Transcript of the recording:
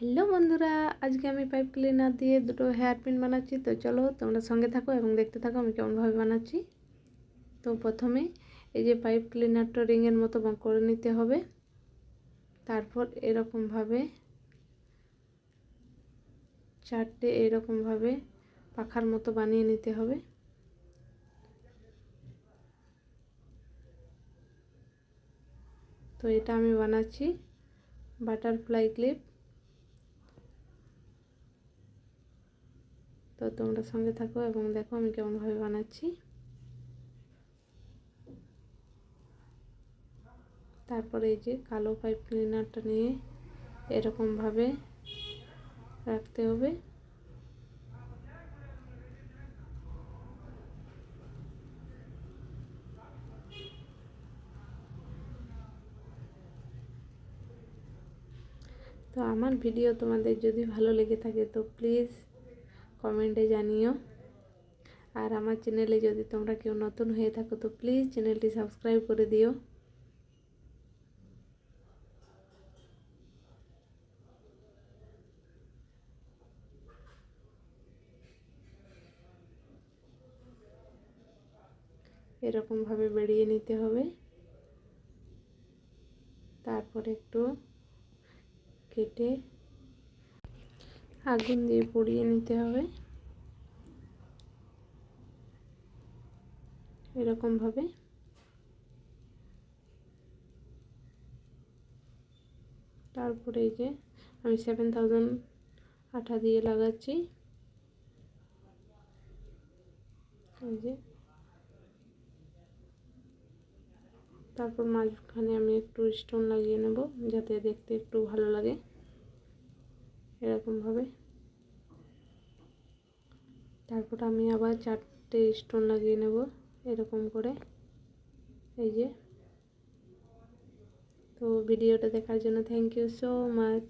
Hello বন্ধুরা, আজকে আমি পাইপ ক্লিনার দিয়ে দুটো হেয়ার পিন বানাচ্ছি। তো চলো তোমরা সঙ্গে থাকো এবং দেখতে থাকো আমি কেমনভাবে বানাচ্ছি। তো প্রথমে এই যে পাইপ ক্লিনারটা রিংয়ের মতো করে নিতে হবে। তারপর এরকমভাবে চারটে এরকমভাবে পাখার মতো বানিয়ে নিতে হবে। তো এটা আমি বানাচ্ছি বাটারফ্লাই ক্লিপ তো তোমরা সঙ্গে থাকো এবং দেখো আমি কেমনভাবে বানাচ্ছি। তারপরে এই যে কালো পাইপ ক্লিনারটা নিয়ে এরকমভাবে রাখতে হবে। তো আমার ভিডিও তোমাদের যদি ভালো লেগে থাকে তো প্লিজ কমেন্টে জানিও। আর আমার চ্যানেলে যদি তোমরা কেউ নতুন হয়ে থাকো, তো প্লিজ চ্যানেলটি সাবস্ক্রাইব করে দিও। এরকমভাবে বেরিয়ে নিতে হবে। তারপর একটু কেটে আগুন দিয়ে পুড়িয়ে নিতে হবে। এরকমভাবে। তারপরে এই যে আমি সেভেন থাউজেন্ড আঠা দিয়ে লাগাচ্ছি। এই যে। তারপর মাঝখানে আমি একটু স্টোন লাগিয়ে নেব, যাতে দেখতে একটু ভালো লাগে। এরকমভাবে। তারপর আমি আবার চারটে স্টোন লাগিয়ে নেব এরকম করে। এই যে। তো ভিডিওটা দেখার জন্য থ্যাংক ইউ সো মাচ